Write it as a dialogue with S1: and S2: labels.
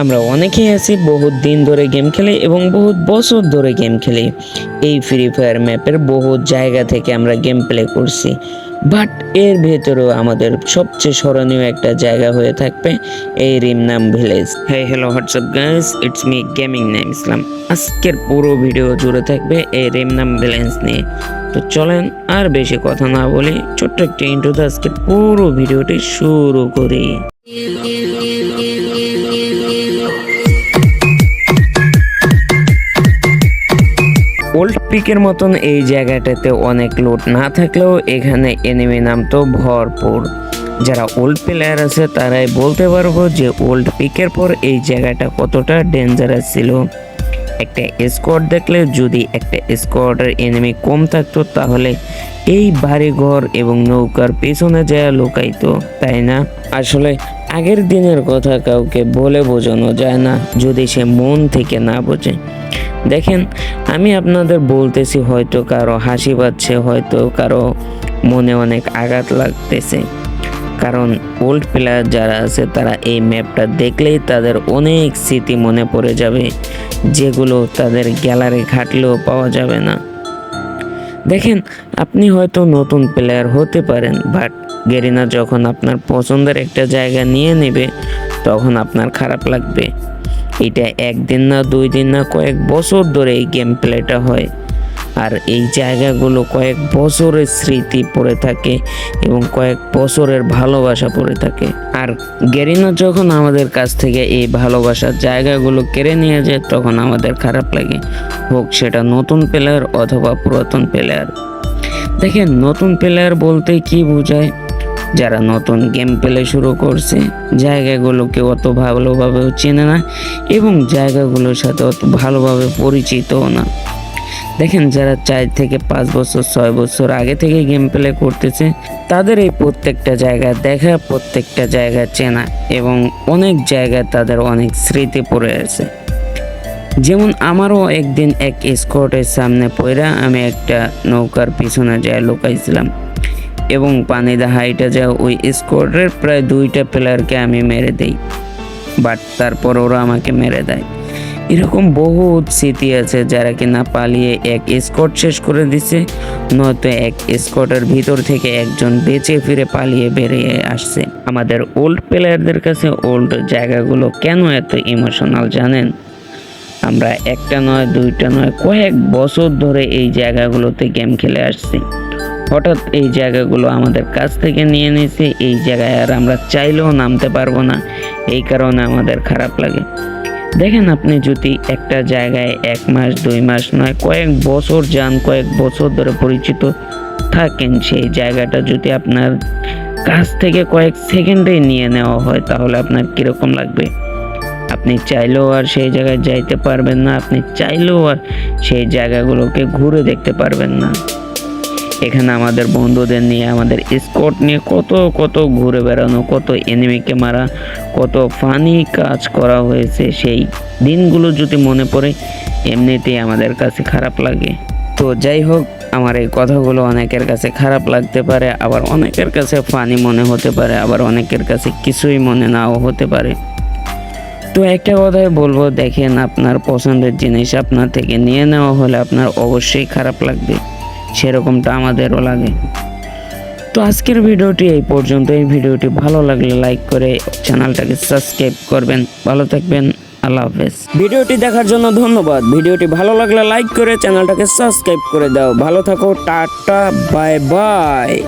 S1: আমরা অনেকেই আছি, বহুত দিন ধরে গেম খেলি এবং বহুত বছর ধরে গেম খেলি। এই ফ্রি ফায়ার ম্যাপের বহুত জায়গা থেকে আমরা গেম প্লে করছি। বাট এর ভেতরেও আমাদের সবচেয়ে স্মরণীয় একটা জায়গা হয়ে থাকবে এই রিমনাম ভিলেজ হ্যাঁ hello WhatsApp guys it's me gaming নাম ইসলাম আজকের পুরো ভিডিও জুড়ে থাকবে এই রিমনাম ভিলেজ নিয়ে। তো চলেন আর বেশি কথা না বলি, ছোট্ট একটা ইন্টু আজকের পুরো ভিডিওটি শুরু করি। ওল্ড পিকের মতন এই জায়গাটাতে অনেক লোড না থাকলেও এখানে এনিমি নাম তো ভরপুর। যারা ওল্ড প্লেয়ার আছে, তারাই বলতে পারব যে ওল্ড পিকের পর এই জায়গাটা কতটা ডেঞ্জারাস ছিল। একটা স্কোয়াড দেখলে যদি একটা স্কোয়াডের এনিমি কম থাকতো, তাহলে এই বাড়ি ঘর এবং নৌকার পেছনে যায় লুকাইতো, তাই না? আসলে আগের দিনের কথা কাউকে বলে বোঝানো যায় না, যদি সে মন থেকে না বোঝে। দেখেন, আমি আপনাদের বলতেছি, হয়তো কারও হাসি পাচ্ছে, হয়তো কারও মনে অনেক আঘাত লাগতেছে। কারণ ওল্ড প্লেয়ার যারা আছে, তারা এই ম্যাপটা দেখলেই তাদের অনেক স্মৃতি মনে পড়ে যাবে, যেগুলো তাদের গ্যালারি ঘাটলেও পাওয়া যাবে না। দেখেন, আপনি হয়তো নতুন প্লেয়ার হতে পারেন বাট গেরিনা যখন আপনার পছন্দের একটা জায়গা নিয়ে নেবে, তখন আপনার খারাপ লাগবে। এটা একদিন না দুই দিন না কয়েক বছর ধরে এই গেম প্লেটা হয়। আর এই জায়গাগুলো কয়েক বছরের স্মৃতি পড়ে থাকে এবং কয়েক বছরের ভালোবাসা পড়ে থাকে। আর গেরিনা যখন আমাদের কাছ থেকে এই ভালোবাসার জায়গাগুলো কেড়ে নিয়ে যায়, তখন আমাদের খারাপ লাগে। হোক, সেটা নতুন প্লেয়ার অথবা পুরাতন প্লেয়ার দেখেন, নতুন প্লেয়ার বলতে কি বোঝায়? যারা নতুন গেম প্লে শুরু করছে, জায়গাগুলোকে অত ভালোভাবেও চেনে না এবং জায়গাগুলোর সাথে অত ভালোভাবে পরিচিতও না। দেখেন, যারা চার থেকে পাঁচ বছর, ছয় বছর আগে থেকে গেম প্লে করতেছে, তাদের এই প্রত্যেকটা জায়গা দেখা, প্রত্যেকটা জায়গা চেনা এবং অনেক জায়গায় তাদের অনেক স্মৃতি পড়ে আছে। যেমন আমারও একদিন এক স্কোয়াডের সামনে পড়া আমি একটা নৌকার পিছনে যায় লুকাইছিলাম। এবং পানিতে হাইটা যায় ওই স্কোয়াডের প্রায় দুইটা প্লেয়ারকে আমি মেরে দেই। বাট তারপর ওরা আমাকে মেরে দেয়। এরকম বহুত স্মৃতি আছে যারা কিনা পালিয়ে এক স্কট শেষ করে দিছে, নয়তো এক স্কটের ভিতর থেকে একজন বেঁচে ফিরে পালিয়ে বেরিয়ে আসছে। আমাদের ওল্ড প্লেয়ারদের কাছে ওল্ড জায়গাগুলো কেন এত ইমোশনাল জানেন? আমরা একটা নয়, দুইটা নয়, কয়েক বছর ধরে এই জায়গাগুলোতে গেম খেলে আসছি। হঠাৎ এই জায়গাগুলো আমাদের কাছ থেকে নিয়ে নিয়েছে, এই জায়গায় আর আমরা চাইলেও নামতে পারব না। এই কারণে আমাদের খারাপ লাগে। দেখেন আপনি যদি একটা জায়গায় এক মাস, দুই মাস নয়, কয়েক বছর যান, কয়েক বছর ধরে পরিচিত থাকেন, সেই জায়গাটা যদি আপনার কাছ থেকে কয়েক সেকেন্ডে নিয়ে নেওয়া হয়, তাহলে আপনার কীরকম লাগবে? আপনি চাইলেও আর সেই জায়গায় যাইতে পারবেন না, আপনি চাইলেও আর সেই জায়গাগুলোকে ঘুরে দেখতে পারবেন না। এখানে আমাদের বন্ধুদের নিয়ে, আমাদের স্কট নিয়ে কত কত ঘুরে বেড়ানো, কত এনিমিকে মারা, কত ফানি কাজ করা হয়েছে। সেই দিনগুলো যদি মনে পড়ে, এমনিতেই আমাদের কাছে খারাপ লাগে। তো যাই হোক, আমার এই কথাগুলো অনেকের কাছে খারাপ লাগতে পারে, আবার অনেকের কাছে ফানি মনে হতে পারে, আবার অনেকের কাছে কিছুই মনে নাও হতে পারে। তো একটা কথাই বলব, দেখেন আপনার পছন্দের জিনিস আপনার থেকে নিয়ে নেওয়া হলে আপনার অবশ্যই খারাপ লাগবে। সেরকমটা আমাদেরও লাগে। তো আজকের ভিডিওটি এই পর্যন্ত এই ভিডিওটি ভালো লাগলে লাইক করে চ্যানেলটাকে সাবস্ক্রাইব করবেন। ভালো থাকবেন। আল্লাহ হাফেজ। ভিডিওটি দেখার জন্য ধন্যবাদ। ভিডিওটি ভালো লাগলে লাইক করে চ্যানেলটাকে সাবস্ক্রাইব করে দাও। ভালো থাকো। টাটা। Bye bye.